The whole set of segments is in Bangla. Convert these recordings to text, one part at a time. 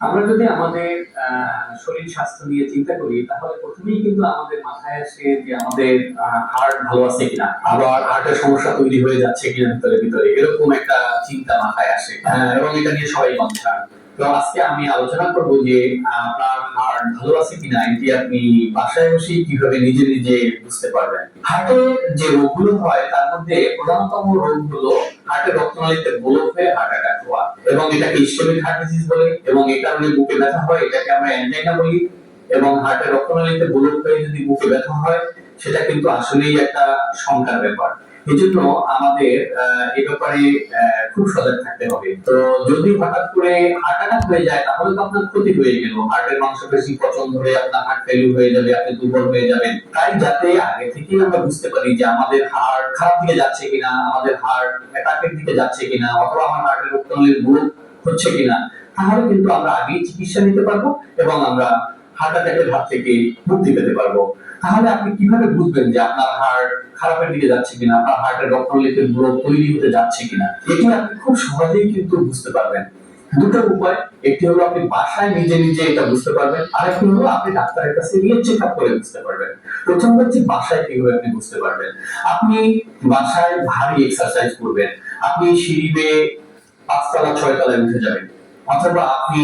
আমরা যদি আমাদের শরীর স্বাস্থ্য নিয়ে চিন্তা করি তাহলে প্রথমেই কিন্তু আমাদের মাথায় আসে যে আমাদের হার্ট ভালো আছে কিনা আবার হার্টের সমস্যা তৈরি হয়ে যাচ্ছে কিনা ভিতরে ভিতরে এরকম একটা চিন্তা মাথায় আসে। আহ, এবং এটা নিয়ে সবাই কনসার্ন তো আজকে আমি আলোচনা করব যে আপনার হার্ট ভালো আছে কিনা এটি আপনি বাসায় বসে কীভাবে নিজে নিজে বুঝতে পারবেন। হার্টে যে রোগগুলো হয় তার মধ্যে প্রধানতম রোগ হলো হার্টের রক্তনালীতে ব্লক হয়ে হার্ট অ্যাটাক হওয়া এবং এটাকে ইসকেমিক হার্ট ডিজিজ বলে এবং এই কারণে বুকে ব্যথা হয়, এটাকে আমরা অ্যানজাইনা বলি এবং হার্টের রক্তনালীতে ব্লক হয়ে যদি বুকে ব্যথা হয়, সেটা কিন্তু আসলেই একটা শঙ্কার ব্যাপার। আমাদের এই ব্যাপারে খুব সজাগ থাকতে হবে। তো যদি হঠাৎ করে হার্ট অ্যাটাক হয়ে যায়, তাহলে তো আপনার ক্ষতি হয়ে গেল। হার্টের মাংসপেশি আপনার হার্ট হয়ে যাবে, আপনি দুর্বল হয়ে যাবেন। তাই যাতে আগে থেকেই আমরা বুঝতে পারি যে আমাদের হার্ট খারাপ দিকে যাচ্ছে কিনা, আমাদের হার্ট অ্যাটাকের দিকে যাচ্ছে কিনা, অথবা আমার হার্টের রক্তনালীর গ্রোথ হচ্ছে কিনা, তাহলে কিন্তু আমরা আগেই চিকিৎসা নিতে পারব এবং আমরা হার্ট অ্যাটাকের হাত থেকে মুক্তি পেতে পারব। তাহলে আপনি কীভাবে বুঝবেন যে আপনার হার্ট খারাপের দিকে যাচ্ছে কিনা, আপনার হার্টের তৈরি হতে যাচ্ছে কিনা? এটি আপনি খুব সহজেই কিন্তু বুঝতে পারবেন। দুটো উপায়, একটি হলো আপনি বাসায় নিজে নিজে এটা বুঝতে পারবেন, আরেকটি হলো আপনি ডাক্তারের কাছে গিয়ে চেক আপ করে বুঝতে পারবেন। প্রথম হচ্ছে বাসায় কীভাবে আপনি বুঝতে পারবেন। আপনি বাসায় ভারী এক্সারসাইজ করবেন, আপনি সিঁড়ি বেয়ে পাঁচতলা ছয়তলায় উঠে যাবেন, অথবা আপনি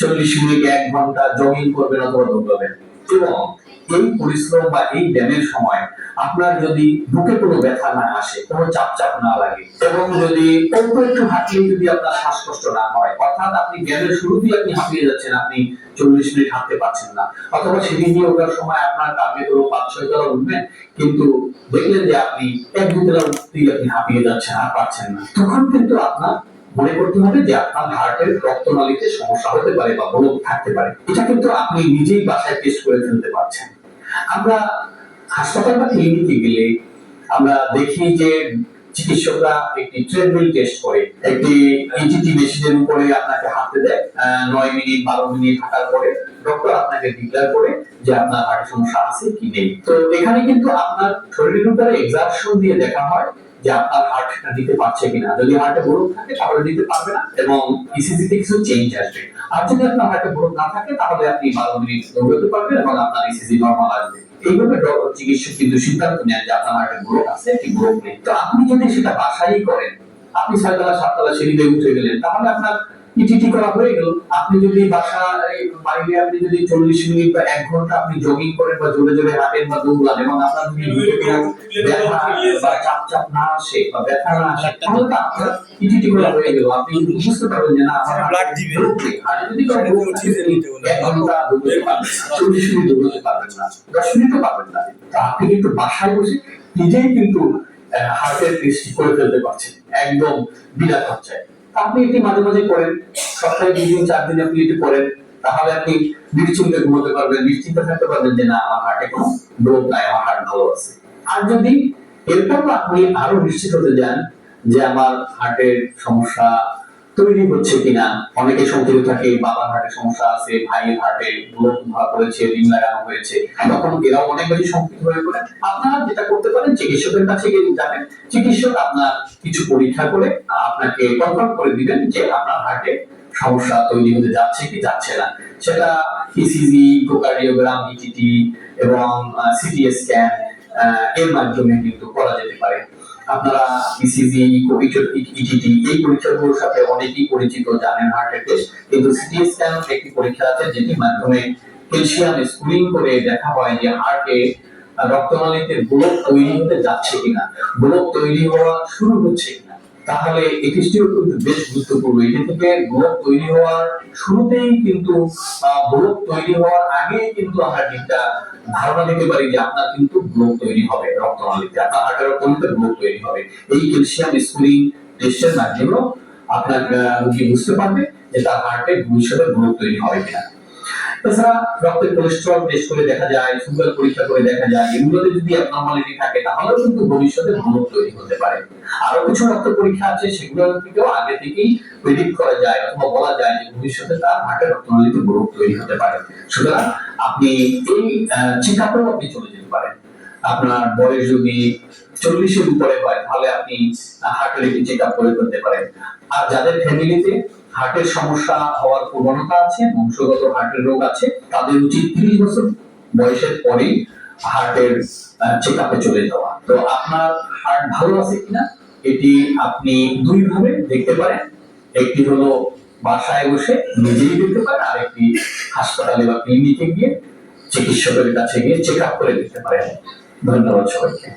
চল্লিশ মিনিট, এক ঘণ্টা জগিং করবেন অথবা দৌড়াবেন। এবং এই পরিশ্রম বা এই ব্যায়ামের সময় আপনার যদি বুকে কোনো ব্যথা না আসে, কোনো চাপ চাপ না লাগে, এবং যদি অল্প একটু হাঁটলেই যদি আপনার শ্বাসকষ্ট না হয়, অর্থাৎ আপনি ব্যায়ামের শুরুতেই আপনি হাঁপিয়ে যাচ্ছেন, আপনি চল্লিশ মিনিট হাঁটতে পারছেন না, অথবা সেদিন দিয়ে ওঠার সময় আপনার টার্গেট হলো পাঁচ, ছয় তলা উঠবেন, কিন্তু দেখলেন যে আপনি এক দু তলা উঠতেই আপনি হাঁপিয়ে যাচ্ছেন, আর পারছেন না। তখন কিন্তু আপনার মনে করতে হবে যে আপনার হার্টের রক্তনালীতে সমস্যা হতে পারে বা ব্লক থাকতে পারে। এটা কিন্তু আপনি নিজেই বাসায় টেস্ট করে ফেলতে পারছেন। আমরা হাসপাতাল বা ক্লিনিকে গেলে আমরা দেখি যে চিকিৎসকরা একটি ট্রেডমিল টেস্ট করে। একটি ইজিটি মেশিনের উপরে আপনাকে হাঁটতে দেয় নয় মিনিট, বারো মিনিট হাঁটার পরে ডক্টর আপনাকে ডিক্লেয়ার করে যে আপনার হার্টের সমস্যা আছে কি নেই। তো এখানে কিন্তু আপনার শরীরের উপরে এক্সারশন দিয়ে দেখা হয়। যে আপনার হার্ট এটা দিতে পারছে কিনা। যদি হার্টে থাকে, তাহলে দিতে পারবে না, এবং কিছু চেঞ্জ আসবে। আর যদি আপনার হার্টে না থাকে, তাহলে আপনি বারো মিনিট পারবেন এবং আপনার ইসিজি নর্মাল আসবে এইভাবে ডক্টর চিকিৎসক কিন্তু সিদ্ধান্ত নেন যে আপনার হার্টে আছে কি নেই। তো আপনি যদি সেটা বাসায়ই করেন, আপনি ছয়তলা, সাততলা দিয়ে উঠে গেলেন, তাহলে আপনার ইটিটি করা হয়ে গেল। আপনি যদি বাসায় বাইরে আপনি যদি চল্লিশ মিনিট বা এক ঘণ্টা আপনি জগিং করেন বা জোরে জোরে হাঁটেন বা দৌড়ান এবং আপনার যদি ব্যথা চাপ চাপ না আসে বা ব্যথা না আসে তাহলে তো আপনার ইটিটি করা হয়ে গেল। আপনি বুঝতে পারবেন যে না আমার Blood দিবে। আর যদি এক ঘণ্টা দৌড়তে পারবেন চল্লিশ মিনিট দৌড়তে পারবেন না। দশ মিনিটও পারবেন না। তা আপনি কিন্তু বাসায় বসে নিজেই কিন্তু হার্টের টেস্ট করে ফেলতে পারছেন। একদম বিনা খরচায় আপনি এটি মাঝে মাঝে করেন, সপ্তাহে দুই দিন, চার দিন আপনি এটি করেন, তাহলে আপনি নিশ্চিন্তে ঘুমোতে পারবেন নিশ্চিন্তে থাকতে পারবেন যে না, আমার হার্টে কোনো রোগ নাই, আমার হার্ট ভালো আছে। আর যদি এরপর আপনি আরও নিশ্চিত হতে যান যে আমার হার্টের সমস্যা তৈরি হচ্ছে কিনা? অনেকে সংকিত থাকে, বাবার হার্টের সমস্যা আছে, ভাইয়ের ব্লক ধরা পড়েছে রিং লাগানো হয়েছে। তখন এরাও অনেক বেশি সংকিত হয়ে পড়ে। আপনারা যেটা করতে পারেন, চিকিৎসকের কাছে গিয়ে যাবেন চিকিৎসক আপনার কিছু পরীক্ষা করে আপনাকে কনফার্ম করে দিবেন যে আপনার হার্টে সমস্যা তৈরি হতে যাচ্ছে কি যাচ্ছে না। সেটা ইসিজি ইকোকার্ডিওগ্রাম ইটিটি এবং সিটি স্ক্যান এর মাধ্যমে কিন্তু করা যেতে পারে। আপনারা ইসিজি ইটিটি এই পরীক্ষাগুলোর সাথে অনেকেই পরিচিত, জানেন হার্টের টেস্ট কিন্তু সিটি স্ক্যান একটি পরীক্ষা আছে, যেটির মাধ্যমে ক্যালসিয়াম স্ক্রিন করে দেখা হয় যে হার্টে রক্তনালীতে ব্লক তৈরি হতে যাচ্ছে কিনা। ব্লক তৈরি হওয়া শুরু হচ্ছে কিনা। তাহলে এই কিন্তু বেশ গুরুত্বপূর্ণ। এটি থেকে ব্লক তৈরি হওয়ার শুরুতেই কিন্তু ব্লক তৈরি হওয়ার আগে কিন্তু আমরা একটা ধারণা নিতে পারি যে আপনার কিন্তু ব্লক তৈরি হবে, রক্ত রক্তনালীতে আপনার হার্টের রক্তনালীতে ব্লক তৈরি হবে। এই ক্যালসিয়াম স্ক্রিনিং টেস্টের মাধ্যমেও আপনার রোগী বুঝতে পারবে যে তার হার্টে ভবিষ্যতে ব্লক তৈরি হবে কিনা। এছাড়া রক্তের কোলেস্টেরল করে দেখা যায়, সুগার পরীক্ষা করে দেখা যায়, এগুলোতে যদি থাকে, তাহলেও কিন্তু ভবিষ্যতে ব্লক তৈরি হতে পারে। আরও কিছু রক্ত পরীক্ষা আছে, সেগুলো থেকেও আগে থেকেই প্রেডিক্ট করা যায় অথবা বলা যায় যে ভবিষ্যতে তার রক্তনালীতে ব্লক তৈরি হতে পারে। সুতরাং আপনি এই চেক আপেও আপনি চলে যেতে পারেন। আপনার বয়স যদি চল্লিশের উপরে হয়, তাহলে আপনি হার্টের একটি চেক আপ করে ফেলতে পারেন। আর যাদের ফ্যামিলিতে হার্টের সমস্যা হওয়ার প্রবণতা আছে, বংশগত হার্টের রোগ আছে, তাদের উচিত তিরিশ বছর বয়সের পরেই হার্টের চেক আপে চলে যাওয়া। তো আপনার হার্ট ভালো আছে কিনা, এটি আপনি দুই ভাবে দেখতে পারেন। একটি হলো বাসায় বসে নিজেই দেখতে পারেন আর একটি হাসপাতালে বা ক্লিনিকে গিয়ে চিকিৎসকের কাছে গিয়ে চেক আপ করে দেখতে পারেন। ধন্যবাদ সবাইকে।